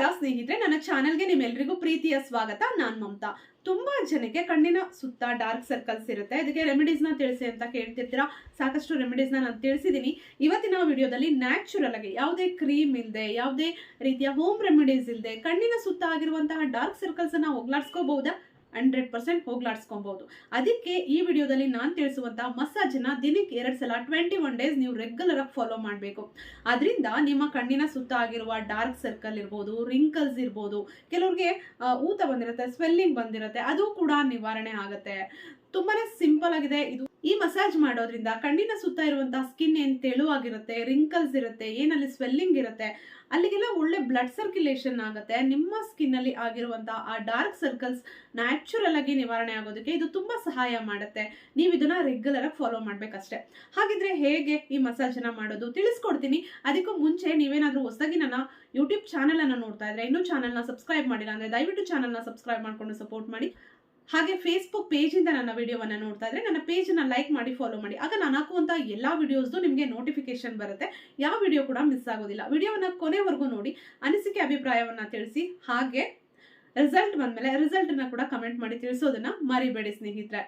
ನಮಸ್ಕಾರ ಸ್ನೇಹಿತರೆ, ನನ್ನ ಚಾನೆಲ್ಗೆ ನಿಮ್ಮೆಲ್ರಿಗೂ ಪ್ರೀತಿಯ ಸ್ವಾಗತ. ನಾನ್ ಮಮತಾ. ತುಂಬಾ ಜನಕ್ಕೆ ಕಣ್ಣಿನ ಸುತ್ತ ಡಾರ್ಕ್ ಸರ್ಕಲ್ಸ್ ಇರುತ್ತೆ. ಇದಕ್ಕೆ ರೆಮಿಡೀಸ್ನ ತಿಳಿಸಿ ಅಂತ ಕೇಳ್ತಿರ್ತೀರಾ? ಸಾಕಷ್ಟು ರೆಮಿಡೀಸ್ನ ನಾನು ತಿಳಿಸಿದ್ದೀನಿ ಇವತ್ತಿನ ವಿಡಿಯೋದಲ್ಲಿ ನ್ಯಾಚುರಲ್ ಆಗಿ ಯಾವುದೇ ಕ್ರೀಮ್ ಇಲ್ಲದೆ ಯಾವುದೇ ರೀತಿಯ ಹೋಮ್ ರೆಮಿಡೀಸ್ ಇಲ್ಲದೆ ಕಣ್ಣಿನ ಸುತ್ತ ಆಗಿರುವಂತಹ ಡಾರ್ಕ್ ಸರ್ಕಲ್ಸ್ ಅನ್ನ ಹೋಗ್ಲಾಡ್ಸ್ಕೋಬಹುದಾ ಹಂಡ್ರೆಡ್ ಪರ್ಸೆಂಟ್ ಹೋಗ್ಲಾಡ್ಸ್ಕೊಬಹುದು ಅದಕ್ಕೆ ಈ ವಿಡಿಯೋದಲ್ಲಿ ನಾನು ತಿಳಿಸುವಂತಹ ಮಸಾಜನ್ನ ದಿನಕ್ಕೆ ಎರಡು ಸಲ ಟ್ವೆಂಟಿ ಒನ್ ಡೇಸ್ ನೀವು ರೆಗ್ಯುಲರ್ ಆಗಿ ಫಾಲೋ ಮಾಡಬೇಕು. ಅದರಿಂದ ನಿಮ್ಮ ಕಣ್ಣಿನ ಸುತ್ತ ಆಗಿರುವ ಡಾರ್ಕ್ ಸರ್ಕಲ್ ಇರ್ಬೋದು ರಿಂಕಲ್ಸ್ ಇರ್ಬೋದು, ಕೆಲವ್ರಿಗೆ ಊತ ಬಂದಿರುತ್ತೆ ಸ್ವೆಲ್ಲಿಂಗ್ ಬಂದಿರುತ್ತೆ, ಅದು ಕೂಡ ನಿವಾರಣೆ ಆಗುತ್ತೆ. ತುಂಬಾನೇ ಸಿಂಪಲ್ ಆಗಿದೆ. ಇದು ಈ ಮಸಾಜ್ ಮಾಡೋದ್ರಿಂದ ಕಣ್ಣಿನ ಸುತ್ತ ಇರುವಂತಹ ಸ್ಕಿನ್ ಏನ್ ತೆಳುವಾಗಿರುತ್ತೆ ರಿಂಕಲ್ಸ್ ಇರುತ್ತೆ, ಏನಲ್ಲಿ ಸ್ವೆಲ್ಲಿಂಗ್ ಇರುತ್ತೆ, ಅಲ್ಲಿಗೆಲ್ಲ ಒಳ್ಳೆ ಬ್ಲಡ್ ಸರ್ಕ್ಯುಲೇಷನ್ ಆಗುತ್ತೆ. ನಿಮ್ಮ ಸ್ಕಿನ್ ಅಲ್ಲಿ ಆಗಿರುವಂತಹ ಆ ಡಾರ್ಕ್ ಸರ್ಕಲ್ಸ್ ನ್ಯಾಚುರಲ್ ಆಗಿ ನಿವಾರಣೆ ಆಗೋದಕ್ಕೆ ಇದು ತುಂಬಾ ಸಹಾಯ ಮಾಡುತ್ತೆ. ನೀವು ಇದನ್ನ ರೆಗ್ಯುಲರ್ ಆಗಿ ಫಾಲೋ ಮಾಡ್ಬೇಕಷ್ಟೇ. ಹಾಗಿದ್ರೆ ಹೇಗೆ ಈ ಮಸಾಜ್ ಅನ್ನ ಮಾಡೋದು ತಿಳಿಸ್ಕೊಡ್ತೀನಿ. ಅದಕ್ಕೂ ಮುಂಚೆ ನೀವೇನಾದ್ರೂ ಹೊಸದಾಗಿ ನನ್ನ ಯೂಟ್ಯೂಬ್ ಚಾನಲ್ ಅನ್ನ ನೋಡ್ತಾ ಇದ್ರೆ ಇನ್ನೂ ಚಾನಲ್ನ ಸಬ್ಸ್ಕ್ರೈಬ್ ಮಾಡಿಲ್ಲ ಅಂದ್ರೆ ದಯವಿಟ್ಟು ಚಾನಲ್ನ ಸಬ್ಸ್ಕ್ರೈಬ್ ಮಾಡ್ಕೊಂಡು ಸಪೋರ್ಟ್ ಮಾಡಿ. ಹಾಗೆ ಫೇಸ್ಬುಕ್ ಪೇಜಿಂದ ನನ್ನ ವಿಡಿಯೋವನ್ನ ನೋಡ್ತಾ ಇದ್ರೆ ನನ್ನ ಪೇಜನ್ನು ಲೈಕ್ ಮಾಡಿ ಫಾಲೋ ಮಾಡಿ. ಆಗ ನಾನು ಹಾಕುವಂಥ ಎಲ್ಲಾ ವಿಡಿಯೋಸ್ದು ನಿಮಗೆ ನೋಟಿಫಿಕೇಶನ್ ಬರುತ್ತೆ. ಯಾವ ವಿಡಿಯೋ ಕೂಡ ಮಿಸ್ ಆಗೋದಿಲ್ಲ. ವಿಡಿಯೋವನ್ನ ಕೊನೆವರೆಗೂ ನೋಡಿ, ಅನಿಸಿಕೆ ಅಭಿಪ್ರಾಯವನ್ನ ತಿಳಿಸಿ, ಹಾಗೆ ರಿಸಲ್ಟ್ ಬಂದಮೇಲೆ ರಿಸಲ್ಟ್ ಅನ್ನ ಕೂಡ ಕಮೆಂಟ್ ಮಾಡಿ ತಿಳಿಸೋದನ್ನ ಮರಿಬೇಡಿ ಸ್ನೇಹಿತರೆ.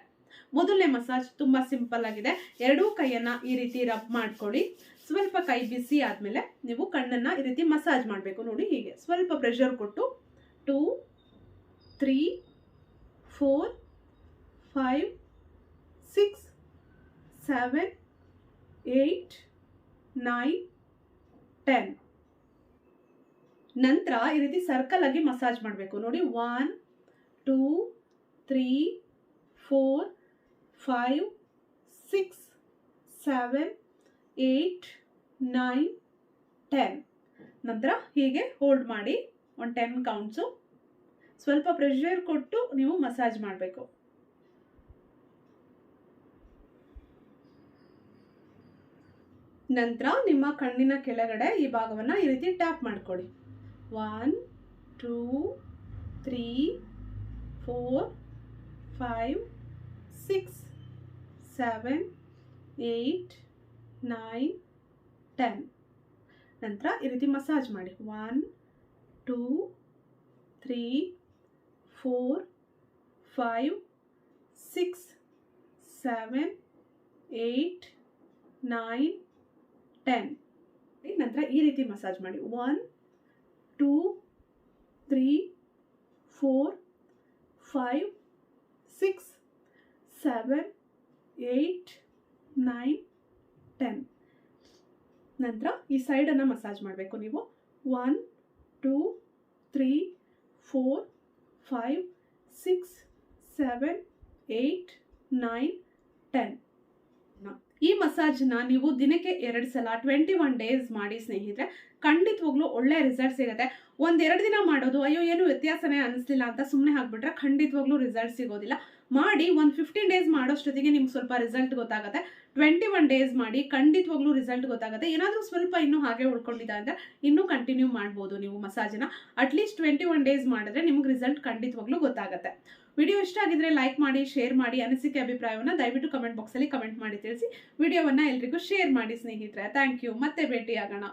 ಮೊದಲನೇ ಮಸಾಜ್ ತುಂಬಾ ಸಿಂಪಲ್ ಆಗಿದೆ. ಎರಡೂ ಕೈಯನ್ನ ಈ ರೀತಿ ರಬ್ ಮಾಡ್ಕೊಳ್ಳಿ. ಸ್ವಲ್ಪ ಕೈ ಬಿಸಿ ಆದಮೇಲೆ ನೀವು ಕಣ್ಣನ್ನ ಈ ರೀತಿ ಮಸಾಜ್ ಮಾಡಬೇಕು. ನೋಡಿ ಹೀಗೆ. ಸ್ವಲ್ಪ ಪ್ರೆಷರ್ ಕೊಟ್ಟು two three four five six seven eight nine ten ನಂತರ ಈ ರೀತಿ ಸರ್ಕಲ್ ಆಗಿ ಮಸಾಜ್ ಮಾಡಬೇಕು. ನೋಡಿ one two three four five six seven eight nine ten ನಂತರ ಹೀಗೆ ಹೋಲ್ಡ್ ಮಾಡಿ, ಒಂದು ಟೆನ್ ಕೌಂಟ್ಸು ಸ್ವಲ್ಪ ಪ್ರೆಷರ್ ಕೊಟ್ಟು ನೀವು ಮಸಾಜ್ ಮಾಡಬೇಕು. ನಂತರ ನಿಮ್ಮ ಕಣ್ಣಿನ ಕೆಳಗಡೆ ಈ ಭಾಗವನ್ನು ಈ ರೀತಿ ಟ್ಯಾಪ್ ಮಾಡ್ಕೊಳ್ಳಿ one two three four five six seven eight nine ten ನಂತರ ಈ ರೀತಿ ಮಸಾಜ್ ಮಾಡಿ. One two three four five six seven eight nine ten ನಂತರ ಈ ರೀತಿ ಮಸಾಜ್ ಮಾಡಿ. One two three four five six seven eight nine ten ನಂತರ ಈ ಸೈಡನ್ನು ಮಸಾಜ್ ಮಾಡಬೇಕು ನೀವು. One two three four five six seven eight nine ten ಈ ಮಸಾಜ್ನ ನೀವು ದಿನಕ್ಕೆ ಎರಡು ಸಲ ಟ್ವೆಂಟಿ ಒನ್ ಡೇಸ್ ಮಾಡಿ ಸ್ನೇಹಿತರೆ, ಖಂಡಿತವಾಗ್ಲೂ ಒಳ್ಳೆ ರಿಸಲ್ಟ್ ಸಿಗುತ್ತೆ. ಒಂದೆರಡು ದಿನ ಮಾಡೋದು, ಅಯ್ಯೋ, ಏನು ವ್ಯತ್ಯಾಸನೇ ಅನಿಸ್ಲಿಲ್ಲ ಅಂತ ಸುಮ್ಮನೆ ಹಾಕ್ಬಿಟ್ರೆ ಖಂಡಿತವಾಗ್ಲೂ ರಿಸಲ್ಟ್ ಸಿಗೋದಿಲ್ಲ. ಮಾಡಿ ಒಂದು ಫಿಫ್ಟೀನ್ ಡೇಸ್ ಮಾಡೋಷ್ಟೊತ್ತಿಗೆ ನಿಮ್ಗೆ ಸ್ವಲ್ಪ ರಿಸಲ್ಟ್ ಗೊತ್ತಾಗುತ್ತೆ. ಟ್ವೆಂಟಿ ಒನ್ ಡೇಸ್ ಮಾಡಿ ಖಂಡಿತವಾಗ್ಲೂ ರಿಸಲ್ಟ್ ಗೊತ್ತಾಗುತ್ತೆ. ಏನಾದರೂ ಸ್ವಲ್ಪ ಇನ್ನೂ ಹಾಗೆ ಉಳ್ಕೊಂಡಿದ್ದ ಅಂದರೆ ಇನ್ನೂ ಕಂಟಿನ್ಯೂ ಮಾಡ್ಬೋದು ನೀವು ಮಸಾಜನ್ನ at least twenty one days ಮಾಡಿದ್ರೆ ನಿಮ್ಗೆ ರಿಸಲ್ಟ್ ಖಂಡಿತವಾಗ್ಲೂ ಗೊತ್ತಾಗುತ್ತೆ. ವಿಡಿಯೋ ಇಷ್ಟ ಆಗಿದ್ರೆ ಲೈಕ್ ಮಾಡಿ ಶೇರ್ ಮಾಡಿ ಅನಿಸಿಕೆ ಅಭಿಪ್ರಾಯವನ್ನು ದಯವಿಟ್ಟು ಕಮೆಂಟ್ ಬಾಕ್ಸಲ್ಲಿ ಕಮೆಂಟ್ ಮಾಡಿ ತಿಳಿಸಿ. ವಿಡಿಯೋವನ್ನು ಎಲ್ರಿಗೂ ಶೇರ್ ಮಾಡಿ ಸ್ನೇಹಿತರೆ. ಥ್ಯಾಂಕ್ ಯು ಮತ್ತೆ ಭೇಟಿಯಾಗೋಣ.